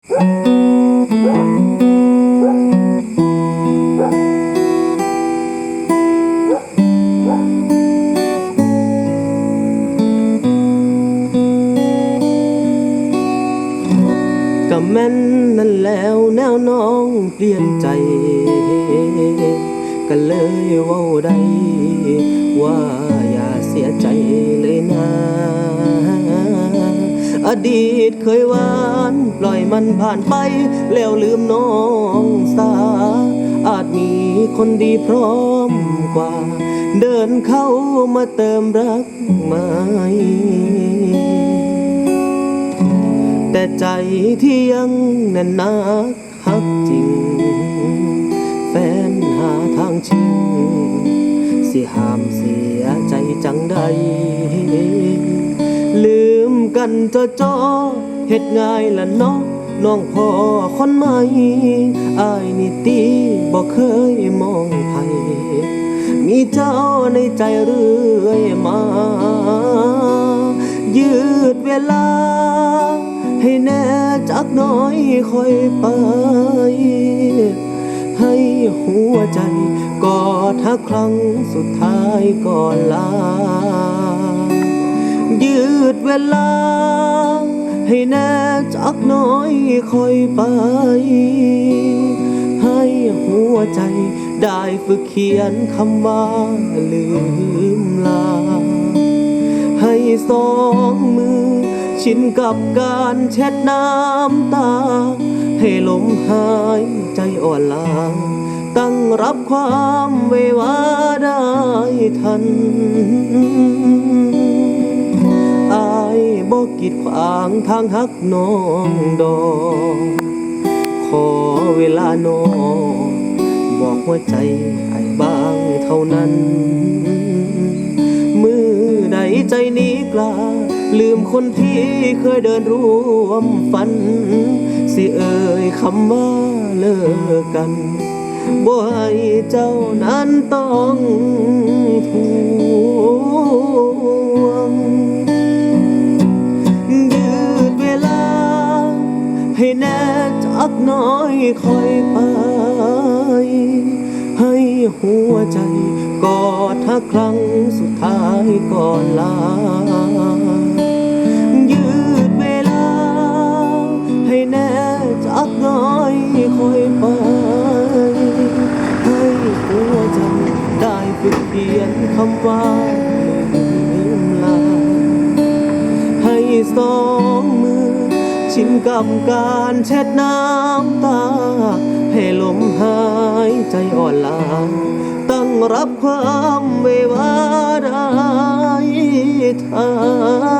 ก็แม่นนั่นแล้วแนวน้องเปลี่ยนใจ ก็เลยเว้าได้ว่าอย่าเสียใจ อดีตเคยหวานปล่อยมันผ่านไป แล้วลืมน้องสา อาจมีคนดีพร้อมกว่า เดินเข้ามาเติมรักใหม่แต่ใจที่ยังแน่นหนักหักจริง แฟนหาทางชิง สิห้ามเสียใจจังใด กันจะจอเฮ็ดง่ายละเนาะน้องพ่อคนใหม่อายนี่ตีบ่เคยมองไผมีเจ้าในใจเรื่อยมา ยืดเวลา ให้แน่จักน้อยค่อยไป ให้หัวใจกอดทักครั้งสุดท้ายก่อนลา ยืดเวลา ให้แน่จักน้อยค่อยไป ให้หัวใจได้ฝึกเขียนคำว่าลืมลา ให้สองมือ ชินกับการเช็ดน้ำตา ให้ลมหายใจอ่อนลาตั้งรับความเววาได้ทัน กีดขวางทางฮักน้องดอกขอเวลาน้องบอกหัวใจไอ้บางเท่านั้น มือใดใจนี้กล้า ลืมคนที่เคยเดินร่วมฝัน สิเอ่ยคำว่าเลิกกันบ่ให้เจ้านั้นต้อง จักน้อยคอยไป ให้หัวใจกอดทักครั้งสุดท้ายก่อนลา ยืดเวลา ให้แน่จักน้อยคอยไป ให้หัวใจได้ฝึกเขียนคำว่าลืมลา ให้สอง ชินกับการเช็ดน้ำตา ให้ลมหายใจอ่อนลาตั้งรับความไม่ว่าได้ทัน